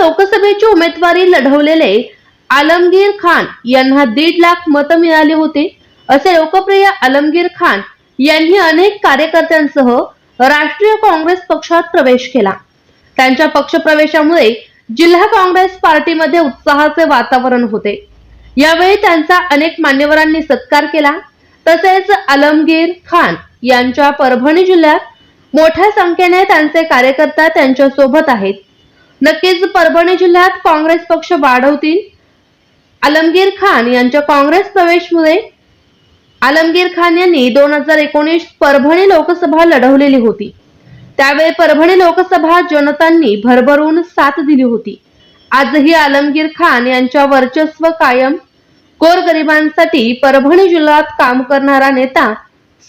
लोकसभेची उमेदवारी लढवलेले आलमगीर खान यांना दीड लाख मतं मिळाली होती. असे लोकप्रिय आलमगीर खान यांनी अनेक कार्यकर्त्यांसह राष्ट्रीय काँग्रेस पक्षात प्रवेश केला. त्यांच्या पक्षप्रवेशामुळे जिल्हा काँग्रेस पार्टीमध्ये उत्साहाचे वातावरण होते. यावेळी त्यांचा अनेक मान्यवरांनी सत्कार केला. तसेच आलमगीर खान यांच्या परभणी जिल्ह्यात मोठ्या संख्येने त्यांचे कार्यकर्ता त्यांच्यासोबत आहेत. नक्कीच परभणी जिल्ह्यात काँग्रेस पक्ष वाढवतील. आलमगीर खान यांच्या काँग्रेस प्रवेशमुळे आलमगीर खान यांनी दोन हजार एकोणीस परभणी लोकसभा लढवलेली होती. त्यावेळी परभणी लोकसभा जनतांनी भरभरून साथ दिली होती. आजही आलमगीर खान यांच्या वर्चस्व कायम. गोरगरिबांसाठी परभणी जिल्ह्यात काम करणारा नेता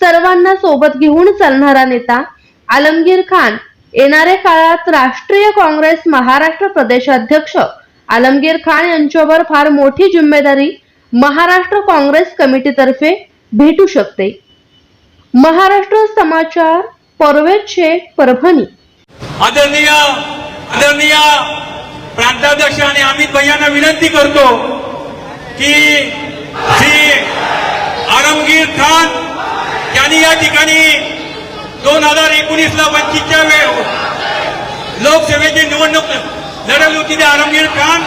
सर्वांना सोबत घेऊन चालणारा नेता आलमगीर खान येणाऱ्या काळात राष्ट्रीय काँग्रेस महाराष्ट्र प्रदेशाध्यक्ष आलमगीर खान यांच्यावर फार मोठी जिम्मेदारी महाराष्ट्र काँग्रेस कमिटीतर्फे भेटू शकते. महाराष्ट्र समाचार परवेज शेख परभणी. आदरणीय आदरणीय प्रांताध्यक्ष आणि अमित भैयांना विनंती करतो की श्री आलमगीर खान यांनी या ठिकाणी दोन हजार एकोणीसला वंचितच्या वेळ लोकसभेची निवडणूक लढवली होती ते आलमगीर खान